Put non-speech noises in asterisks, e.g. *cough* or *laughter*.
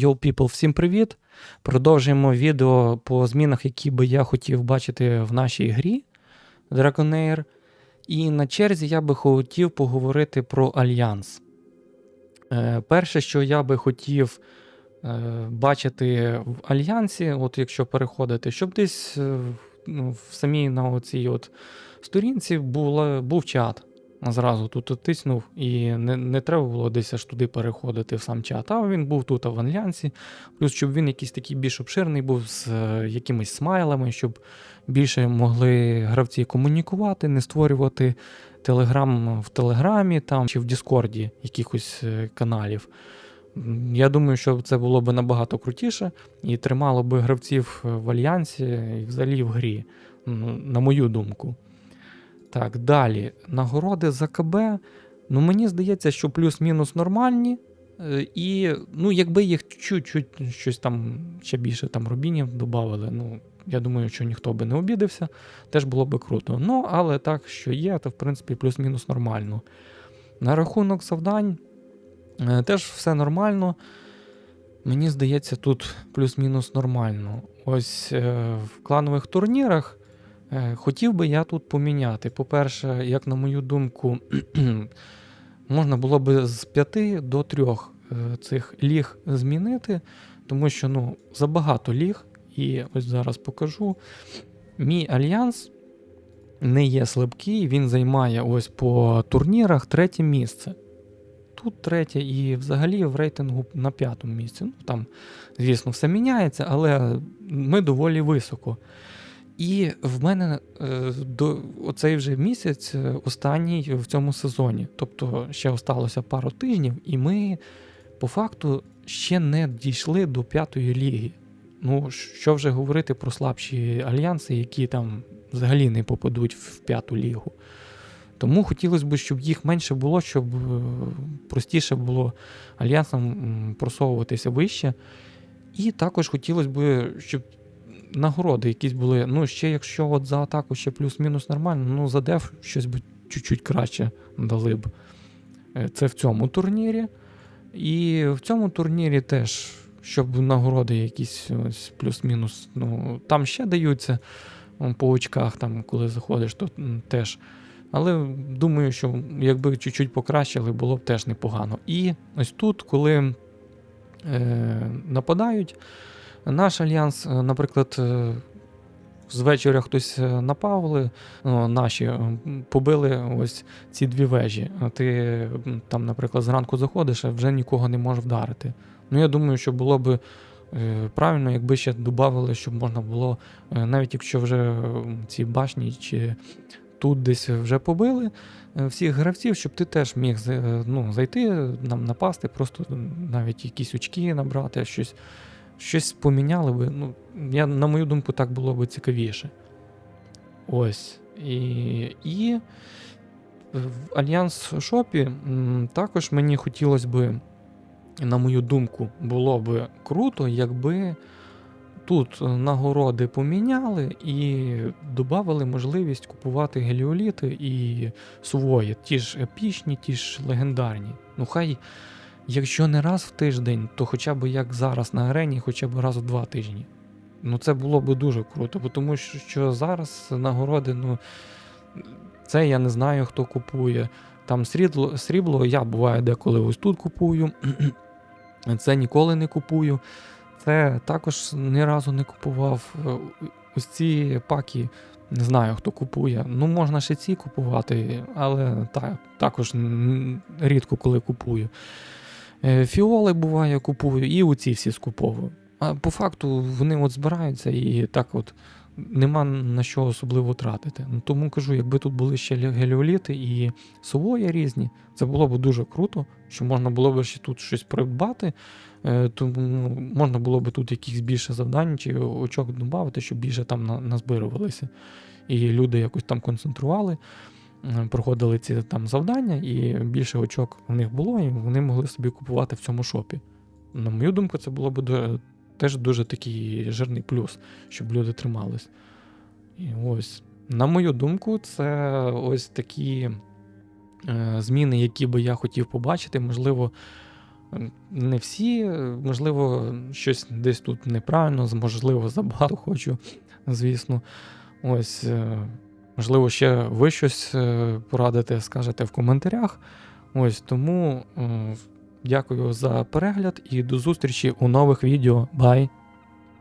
Yo people, всім привіт! Продовжуємо відео по змінах, які би я хотів бачити в нашій грі Dragonair. І на черзі я би хотів поговорити про Альянс. Е, перше, що я би хотів е, бачити в Альянсі, от якщо переходити, щоб десь е, ну, в самій на оцій от сторінці була, був чат. Зразу тут тиснув, і не, не треба було десь аж туди переходити в сам чат. А він був тут в Альянсі. Плюс, щоб він якийсь такий більш обширний був з е, якимись смайлами, щоб більше могли гравці комунікувати, не створювати телеграм в Телеграмі там, чи в Діскорді якихось е, каналів. Я думаю, що це було б набагато крутіше і тримало би гравців в Альянсі і взагалі в грі, на мою думку. Так, далі. Нагороди за КБ. Ну, мені здається, що плюс-мінус нормальні. Е, І ну, якби їх чуть-чуть щось там ще більше там рубінів додали, ну, я думаю, що ніхто би не обідався, теж було би круто. Ну, але так, що є, то в принципі плюс-мінус нормально. На рахунок завдань е, теж все нормально. Мені здається, тут плюс-мінус нормально. Ось е, в кланових турнірах Хотів би я тут поміняти. По-перше, як на мою думку, *clears throat* можна було би з 5 до 3 цих ліг змінити, тому що ну, забагато ліг, і ось зараз покажу. Мій альянс не є слабкий, він займає ось по турнірах третє місце. Тут третє, і взагалі в рейтингу на п'ятому місці. Ну, там, звісно, все міняється, але ми доволі високо. І в мене е, до оцей вже місяць е, останній в цьому сезоні. Тобто ще осталося пару тижнів, і ми по факту ще не дійшли до п'ятої ліги. Ну, що вже говорити про слабші альянси, які там взагалі не попадуть в п'яту лігу. Тому хотілося б, щоб їх менше було, щоб е, простіше було альянсам просовуватися вище. І також хотілося б, щоб нагороди якісь були. Ну, ще якщо от за атаку ще плюс-мінус нормально, ну за деф щось би чуть-чуть краще дали б. Е, Це в цьому турнірі. І в цьому турнірі теж, щоб нагороди якісь ось плюс-мінус. Ну, там ще даються по очках, там, коли заходиш, то теж. Але думаю, що якби чуть-чуть покращили, було б теж непогано. І ось тут, коли е, нападають, наш альянс, е, наприклад, е, з вечора хтось е, напали, ну, наші побили ось ці дві вежі. Ти там, наприклад, зранку заходиш, а вже нікого не можеш вдарити. Ну, я думаю, що було б правильно, якби ще додали, щоб можна було, навіть якщо вже ці башні чи тут десь вже побили всіх гравців, щоб ти теж міг ну, зайти, нам напасти, просто навіть якісь очки набрати, щось щось поміняли би. Ну, я, на мою думку, так було би цікавіше. Ось. І, і в Альянс Шопі також мені хотілося би, на мою думку, було би круто, якби тут нагороди поміняли і додали можливість купувати геліоліти і сувої, ті ж епічні, ті ж легендарні. Ну хай Якщо не раз в тиждень, то хоча б як зараз на арені, хоча б раз в два тижні. Ну це було б дуже круто, бо тому що, зараз нагороди, ну це я не знаю, хто купує. Там срібло, срібло я буває деколи ось тут купую. *clears throat* Це ніколи не купую. Це також ні разу не купував. Е, Ось ці паки, не знаю, хто купує. Ну, можна ще ці купувати, але так, також рідко коли купую. Е, Фіоли буває, купую, і оці всі скуповую. А по факту вони от збираються і так от нема на що особливо тратити. Ну, тому кажу, якби тут були ще геліоліти і сової різні, це було б дуже круто, що можна було б ще тут щось придбати. Е, Тому можна було б тут якихось більше завдань чи очок додати, щоб більше там назбирувалися. І люди якось там концентрували проходили ці там завдання, і більше очок в них було, і вони могли собі купувати в цьому шопі. На мою думку, це було б теж дуже такий жирний плюс, щоб люди тримались. І ось, на мою думку, це ось такі е, зміни, які би я хотів побачити. Можливо, Не всі, можливо, щось десь тут неправильно, можливо, забагато хочу, звісно. Ось, е, можливо, ще ви щось е, порадите, скажете в коментарях. Ось тому е, дякую за перегляд і до зустрічі у нових відео. Бай!